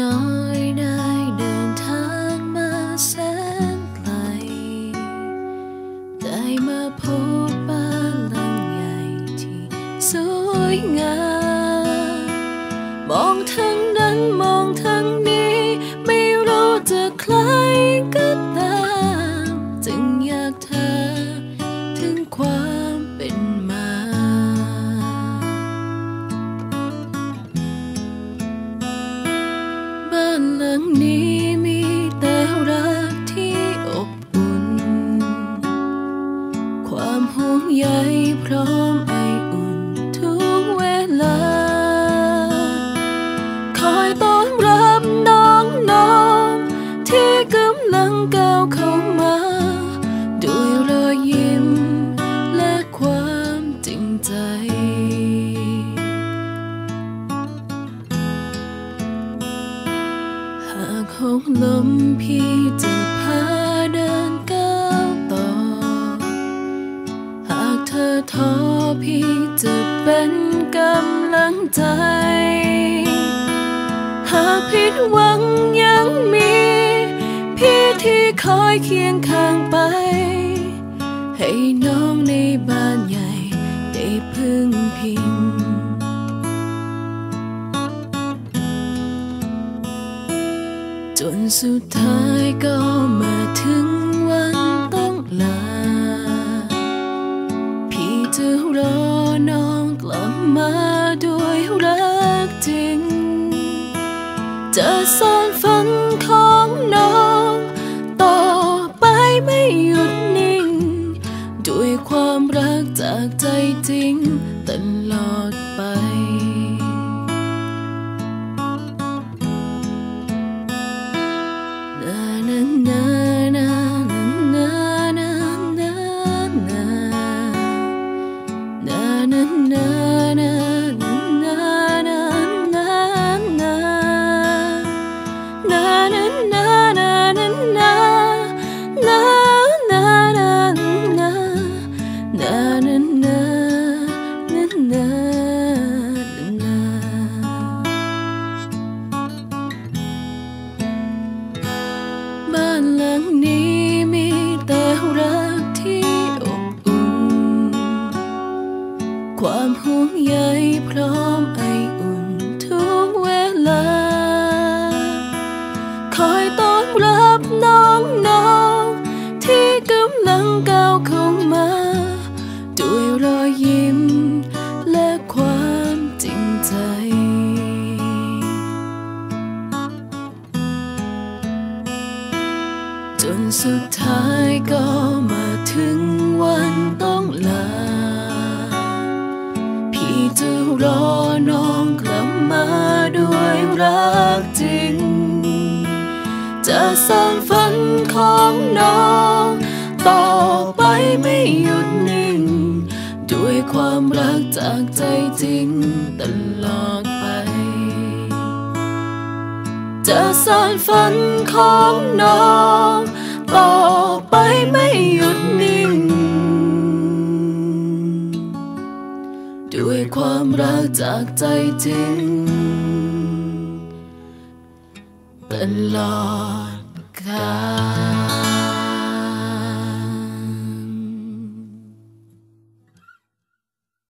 น้อยได้เดินทางมาแสนไกล ได้มาพบบ้านหลังใหญ่ที่สวยงาม มองทางนั้นมองทางนี้ ไม่รู้จะใครก็ตาม จึงอยากเธอถึงความเป็นมาานหลังนี้มีแต่รักที่อบอุ่น ความห่วงใยพร้อมไออุ่นทุกเวลา คอยต้อนรับน้องน้องที่กำลังก้าวเข้ามา ด้วยรอยยิ้มและความจริงใจ ลมพี่จะพาเดินก้าวต่อ หากเธอท้อพี่จะเป็นกำลังใจ หากผิดหวังยังมี พี่ที่คอยเคียงข้างไป ให้น้องในบ้านใหญ่ได้พึ่งพิง สุดท้ายก็มาถึงวันต้องลา พี่จะรอน้องกลับมาด้วยรักจริง จะสานฝันของน้อง ต่อไปไม่หยุดนิ่ง ด้วยความรักจากใจจริงตลอด ความห่วงใยพร้อมไออุ่นทุกเวลา คอยต้อนรับน้องน้องที่กำลังก้าวเข้ามา ด้วยรอยยิ้มและความจริงใจจนสุดท้ายก็มาถึงวันต้อ จะสานฝันของน้อง ต่อไปไม่หยุดนิ่ง ด้วยความรักจากใจจริงตลอดไป จะสานฝันของน้อง ต่อไปไม่หยุดนิ่ง ด้วยความรักจากใจจริงตล like.